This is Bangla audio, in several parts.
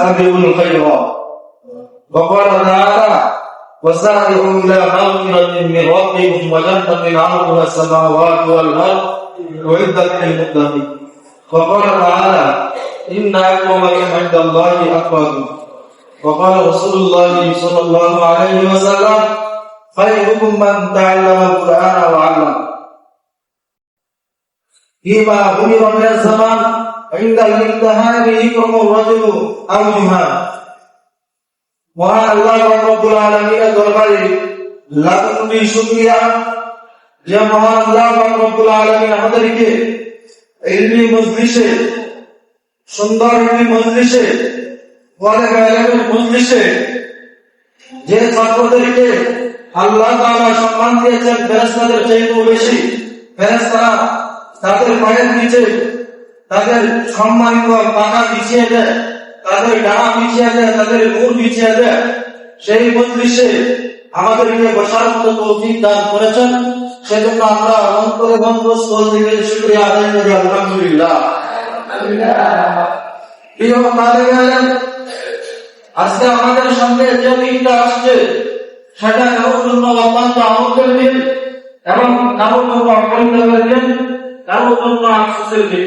فاستبقوا الخيرات وقال تعالى وسارعوا إلى مغفرة من ربكم وجنة عرضها السماوات والأرض أعدت للمتقين. وقال تعالى إن أكرمكم عند الله أتقاكم وقال رسول الله صلى الله عليه وسلم خيركم من تعلم القرآن وعلمه فيما أمر من الزمان عند الامتحان يكرم الرجل أو يهان মহান আল্লাহ রব্বুল আলামিনের দরবারে লাখ কোটি শুকরিয়া যে মহান আল্লাহ রব্বুল আলামিন আমাদেরকে ইলমি মজলিসে সুন্দর ইলমি মজলিসে ওয়ালে গায়বের মজলিসে যে ছাত্রদেরকে আল্লাহ তাআলা সম্মান দিয়েছেন ফেরেশতাদের চাইতেও বেশি ফেরেশতারা তাদের পায়ের নিচে তাদের সম্মানিত পাকা বিছিয়ে দেয় তাদের ডানা বিছিয়ে দেয় তাদের মুখ বিছিয়ে দেয় সেই মজলিসে আমাদেরকে বসার মতো দান করেছেন। সেজন্য আমরা অন্তরে আলহামদুলিল্লাহ। আজকে আমাদের সঙ্গে যে দিনটা আসছে, সেটা কারোর অত্যন্ত দিন এবং কারোর জন্য অপরিণতের দিন কারোর জন্য আফসোসের দিন।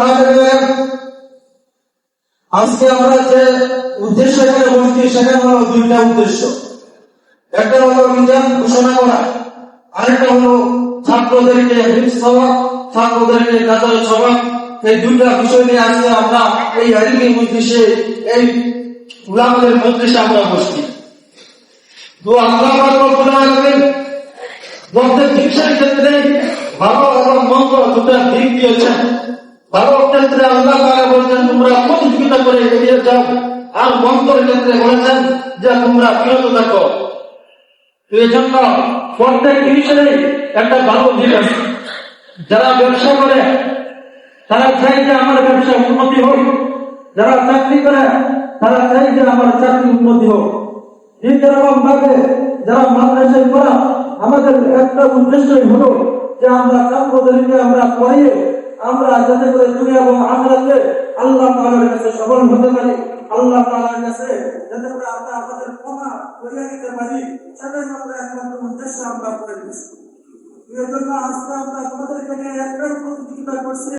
আজকে আমরা যে উদ্দেশ্য বলছি সেখানে হলো দুইটা উদ্দেশ্য। একটা হলো মিজান ঘোষণা করা, আরেকটা হলো ছাত্রদেরকে হিপস হওয়া, ছাত্রদেরকে কাতার সভা এই দুইটা বিষয় নিয়ে আজকে আমরা এই হারিকের মধ্যে এই উলামাদের মধ্যে আমরা বসছি তো আল্লাহ শিক্ষার ক্ষেত্রে ভালো এবং মন্দ দুটা দিক দিয়েছেন। ভালো ক্ষেত্রে প্রতিযোগিতা করে ক্ষেত্রে যে এই জন্য একটা ভালো যারা ব্যবসা করে, তারা আমার ব্যবসা উন্নতি হোক। যারা চাকরি করে, তারা চাকরি উন্নতি হোক। ভাবে যারা আমাদের একটা উদ্দেশ্যই হলো যে, আমরা ছাত্রদেরকে আমরা পড়িয়ে আমরা যাতে করে দুনিয়া এবং আখরাতে আল্লাহ তাআলার কাছে সফল হতে পারি, আল্লাহ তাআলার কাছে যাতে করে আমরা আমাদের ক্ষমা করিয়া নিতে পারি, সেটাই আমরা একমাত্র উদ্দেশ্য আমরা করে দিচ্ছি এর জন্য আজকে আমরা তোমাদের এখানে একটাই প্রতিযোগিতা করছি।